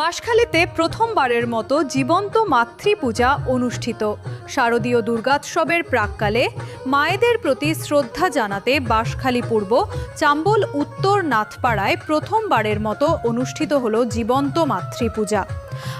বাঁশখালীতে প্রথমবারের মতো জীবন্ত মাতৃপূজা অনুষ্ঠিত। শারদীয় দুর্গাৎসবের প্রাককালে মায়েদের প্রতি শ্রদ্ধা জানাতে বাঁশখালী পূর্ব চাম্বল উত্তর নাথপাড়ায় প্রথমবারের মতো অনুষ্ঠিত হল জীবন্ত মাতৃপূজা।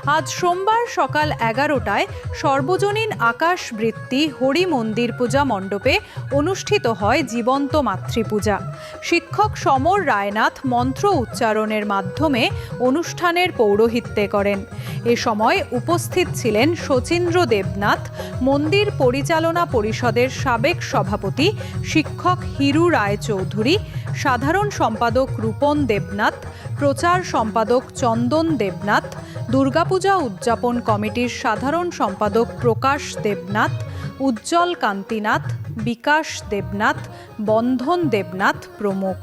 আজ সোমবার সকাল এগারোটায় সর্বজনীন আকাশ বৃত্তি হরি মন্দির পূজা মণ্ডপে অনুষ্ঠিত হয় জীবন্ত মাতৃপূজা। শিক্ষক সমর রায়নাথ মন্ত্র উচ্চারণের মাধ্যমে অনুষ্ঠানের পৌরোহিত্যে করেন। এ সময় উপস্থিত ছিলেন শচীন্দ্র দেবনাথ, মন্দির পরিচালনা পরিষদের সাবেক সভাপতি শিক্ষক হিরু রায়চৌধুরী, সাধারণ সম্পাদক রূপন দেবনাথ, প্রচার সম্পাদক চন্দন দেবনাথ, দুর্গাপূজা উদযাপন কমিটির সাধারণ সম্পাদক প্রকাশ দেবনাথ উজ্জ্বল কান্তিনাথ বিকাশ দেবনাথ বন্ধন দেবনাথ প্রমুখ।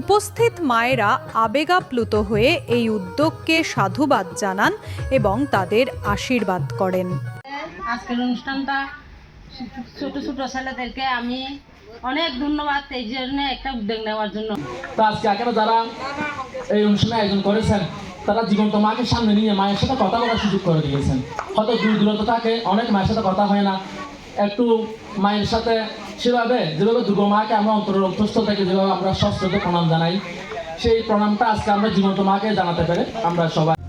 উপস্থিত মায়েরা আবেগাপ্লুত হয়ে এই উদ্যোগকে সাধুবাদ জানান এবং তাদের আশীর্বাদ করেন। আজকের অনুষ্ঠানটা ছোট ছোট ছেলেদেরকে আমি অনেক ধন্যবাদ এই জন্য একটা উদ্যোগ নেওয়ার জন্য। তো আজকে এখানে যারা এই অনুষ্ঠানে আয়োজন করেছেন তারা জীবন্ত মাকে সামনে নিয়ে মায়ের সাথে কথা বলার সুযোগ করে দিয়েছেন। হয়তো দূর দূরত্ব থাকে অনেক মায়ের সাথে কথা হয় না একটু মায়ের সাথে সেভাবে যেভাবে দুর্গা মাকে আমরা অন্তরের অভ্যস্ত থেকে যেভাবে আমরা সশ্রদ্ধ প্রণাম জানাই, সেই প্রণামটা আজকে আমরা জীবন্ত মাকে জানাতে পেরে আমরা সবাই